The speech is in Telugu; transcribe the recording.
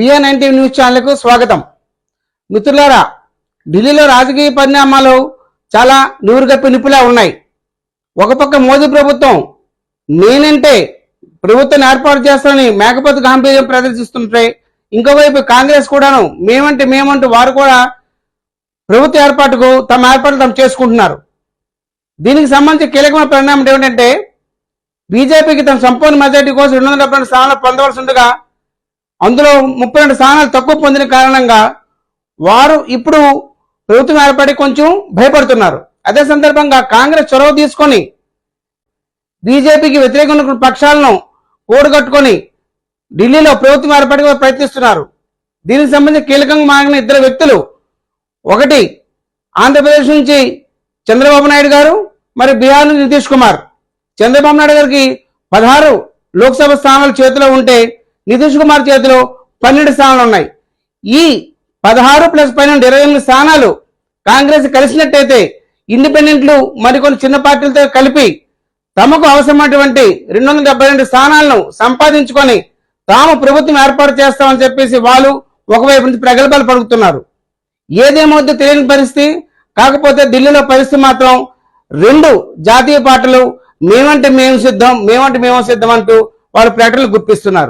బిఆర్ నైన్టీ న్యూస్ ఛానల్కు స్వాగతం. మిత్రులారా ఢిల్లీలో రాజకీయ పరిణామాలు చాలా నూరుగప్పి నిప్పులా ఉన్నాయి. ఒక పక్క మోదీ ప్రభుత్వం నేనంటే ప్రభుత్వం ఏర్పాటు చేస్తానని మేకపోతు గాంభీర్యం ప్రదర్శిస్తుంటే ఇంకోవైపు కాంగ్రెస్ కూడాను మేమంటే మేమంటూ వారు కూడా ప్రభుత్వ ఏర్పాటుకు తమ ఏర్పాట్లు తాము చేసుకుంటున్నారు. దీనికి సంబంధించి కీలకమైన పరిణామం ఏమిటంటే బీజేపీకి తమ సంపూర్ణ మెజార్టీ కోసం రెండు వందల డెబ్బై స్థానాలు పొందవలసి ఉండగా అందులో ముప్పై రెండు స్థానాలు తక్కువ పొందిన కారణంగా వారు ఇప్పుడు ప్రభుత్వం ఏర్పడి కొంచెం భయపడుతున్నారు. అదే సందర్భంగా కాంగ్రెస్ చొరవ తీసుకొని బీజేపీకి వ్యతిరేకంగా పక్షాలను ఓడగట్టుకొని ఢిల్లీలో ప్రభుత్వం ఏర్పాటుగా ప్రయత్నిస్తున్నారు. దీనికి సంబంధించి కీలకంగా మారిన ఇద్దరు వ్యక్తులు ఒకటి ఆంధ్రప్రదేశ్ నుంచి చంద్రబాబు నాయుడు గారు మరి బీహార్ నుంచి నితీష్ కుమార్. చంద్రబాబు నాయుడు గారికి పదహారు లోక్సభ స్థానాలు చేతిలో ఉంటే నితీష్ కుమార్ చేతిలో పన్నెండు స్థానాలు ఉన్నాయి. ఈ పదహారు ప్లస్ పన్నెండు ఇరవై ఎనిమిది స్థానాలు కాంగ్రెస్ కలిసినట్టయితే ఇండిపెండెంట్లు మరికొన్ని చిన్న పార్టీలతో కలిపి తమకు అవసరమైనటువంటి రెండు వందల డెబ్బై రెండు స్థానాలను సంపాదించుకొని తాము ప్రభుత్వం ఏర్పాటు చేస్తామని చెప్పేసి వాళ్ళు ఒకవైపు నుంచి ప్రగల్భాలు పలుకుతున్నారు. ఏదేమవుతుందో తెలియని పరిస్థితి. కాకపోతే ఢిల్లీలో పరిస్థితి మాత్రం రెండు జాతీయ పార్టీలు మేమంటే మేము సిద్ధం మేమంటే మేము సిద్ధం అంటూ వాళ్ళు ప్రకటనలు గుర్తిస్తున్నారు